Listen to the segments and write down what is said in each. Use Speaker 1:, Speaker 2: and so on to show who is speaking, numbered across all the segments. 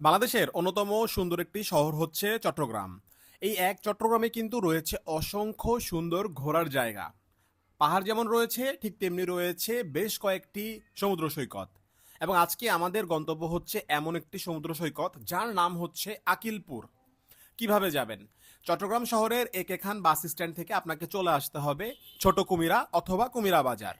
Speaker 1: বাংলাদেশের অন্যতম সুন্দর একটি শহর হচ্ছে চট্টগ্রাম। এই এক চট্টগ্রামে কিন্তু রয়েছে অসংখ্য সুন্দর ঘোরার জায়গা। পাহাড় যেমন রয়েছে, ঠিক তেমনি রয়েছে বেশ কয়েকটি সমুদ্র সৈকত। এবং আজকে আমাদের গন্তব্য হচ্ছে এমন একটি সমুদ্র সৈকত, যার নাম হচ্ছে আকিলপুর। কীভাবে যাবেন? চট্টগ্রাম শহরের একেখান বাস স্ট্যান্ড থেকে আপনাকে চলে আসতে হবে ছোট কুমিরা অথবা কুমিরা বাজার।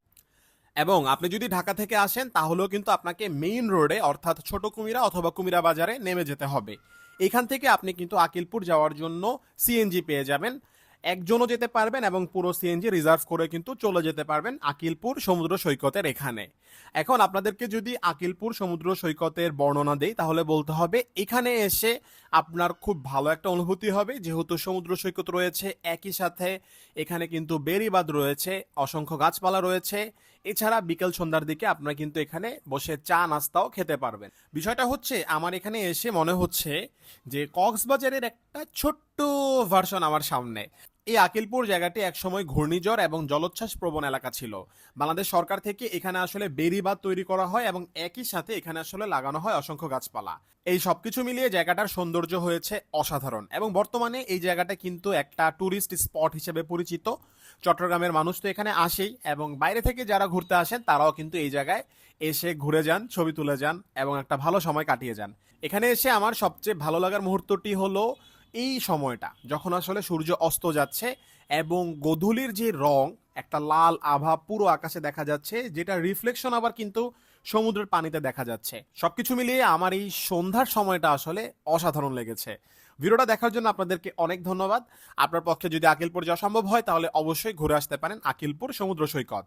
Speaker 1: এবং আপনি যদি ঢাকা থেকে আসেন, তাহলেও কিন্তু আপনাকে মেইন রোডে অর্থাৎ ছোট কুমিরা অথবা কুমিরা বাজারে নেমে যেতে হবে। এখান থেকে আপনি কিন্তু আকিলপুর যাওয়ার জন্য সিএনজি পেয়ে যাবেন। একজনও যেতে পারবেন এবং পুরো সিএনজি রিজার্ভ করে কিন্তু চলে যেতে পারবেন আকিলপুর সমুদ্র সৈকতের এখানে। এখন আপনাদেরকে যদি আকিলপুর সমুদ্র সৈকতের বর্ণনা দেই, তাহলে বলতে হবে, এখানে এসে আপনার খুব ভালো একটা অনুভূতি হবে। যেহেতু সমুদ্র সৈকত রয়েছে, একই সাথে এখানে কিন্তু বেরিবাদ রয়েছে, অসংখ্য গাছপালা রয়েছে এছাড়া বিকেল সন্ধ্যার দিকে আপনারা কিন্তু এখানে বসে চা, নাস্তাও খেতে পারবেন। বিষয়টা হচ্ছে, আমার এখানে এসে মনে হচ্ছে যে, কক্সবাজারের একটা ছোট্ট ভার্সন আমার সামনে। এই আকিলপুর জায়গাটি একসময় ঘূর্ণিঝড় এবং জলোচ্ছ্বাস প্রবণ এলাকা ছিল। বাংলাদেশ সরকার থেকে এখানে আসলে বেরিবাদ তৈরি করা হয় এবং একই সাথে এখানে আসলে লাগানো হয় অসংখ্য গাছপালা। এই সবকিছু মিলিয়ে জায়গাটার সৌন্দর্য হয়েছে অসাধারণ এবং বর্তমানে এই জায়গাটা কিন্তু একটা ট্যুরিস্ট স্পট হিসেবে পরিচিত। চট্টগ্রামের মানুষ তো এখানে আসেই এবং বাইরে থেকে যারা ঘুরতে আসেন, তারাও কিন্তু এই জায়গায় এসে ঘুরে যান, ছবি তুলে যান এবং একটা ভালো সময় কাটিয়ে যান। এখানে এসে আমার সবচেয়ে ভালো লাগার মুহূর্তটি হলো এই সময়টা যখন আসলে সূর্য অস্ত যাচ্ছে এবং গোধূলির যে রং, একটা লাল আভা পুরো আকাশে দেখা যাচ্ছে, যেটা রিফ্লেকশন আবার কিন্তু সমুদ্রের পানিতে দেখা যাচ্ছে। সবকিছু মিলিয়ে আমার এই সন্ধ্যার সময়টা আসলে অসাধারণ লেগেছে। ভিডিওটা দেখার জন্য আপনাদেরকে অনেক ধন্যবাদ। আপনার পক্ষে যদি আকিলপুর যাওয়া সম্ভব হয়, তাহলে অবশ্যই ঘুরে আসতে পারেন আকিলপুর সমুদ্র সৈকত।